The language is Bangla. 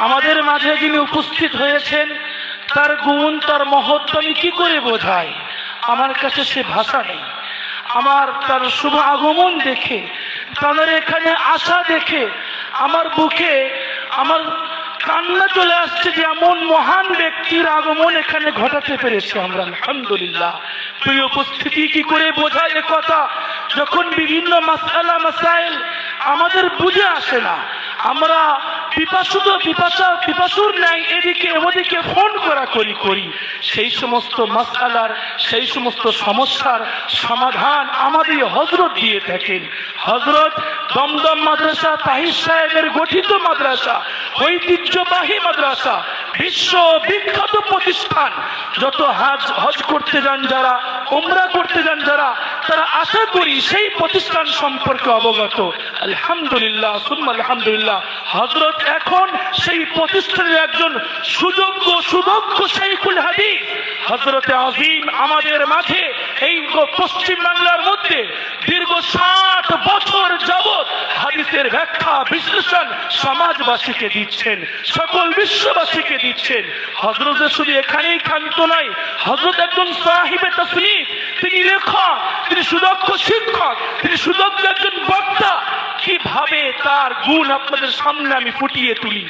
আমাদের মাঝে যিনি উপস্থিত হয়েছেন, তার গুণ, তার মহত্ব আমি কি করে বোঝাই? আমার কাছে সে ভাষা নেই। আমার তার শুভ আগমন দেখে, তাদের এখানে আশা দেখে, আমার বুকে আমার কান্না চলে আসছে যে এমন মহান ব্যক্তির আগমন এখানে ঘটাতে পেরেছি আমরা, আলহামদুলিল্লাহ। তুই উপস্থিতি কি করে বোঝায় কথা? যখন বিভিন্ন মাসালা, মাসাইল আমাদের বুঝে আসে না আমরা পিপাসুত পিপাসা, পিপাসুর নাই এদিকে ওদিকে ফোন করা করি করি। সেই সমস্ত মাসালার সেই সমস্ত সমস্যার সমাধান আমাদের হজরত দিয়ে থাকেন। হজরত দমদম মাদ্রাসা, তাহির সাহেবের গঠিত মাদ্রাসা, ঐতিহ্যবাহী মাদ্রাসা, বিশ্ব বিখ্যাত প্রতিষ্ঠান। যত হাজ, হজ করতে যান যারা ওমরা করতে যান যারা তারা আশা করি সেই প্রতিষ্ঠান সম্পর্কে অবগত। আলহামদুলিল্লাহ, সুম্মা আলহামদুলিল্লাহ। হজরত এখন সেই প্রতিষ্ঠানের একজন সুযোগ্য, সুদক্ষ শাইখুল হাদিস। হজরতে আজিম আমাদের মাঝে এই পশ্চিম বাংলার মধ্যে দীর্ঘ ষাট বছর যাবৎ হাদিসের ব্যাখ্যা, বিশ্লেষণ সমাজবাসীকে দিচ্ছেন, সকল বিশ্ববাসীকে দিচ্ছেন। হজরতের শুধু এখানেই ক্ষান্ত নয় হজরত একজন সাহিবে তসলিফ সুদক্ষ শিক্ষক তিনি সুদক্ষ একজন বক্তা। কীভাবে তার গুণ আপনাদের সামনে আমি ফুটিয়ে তুলি?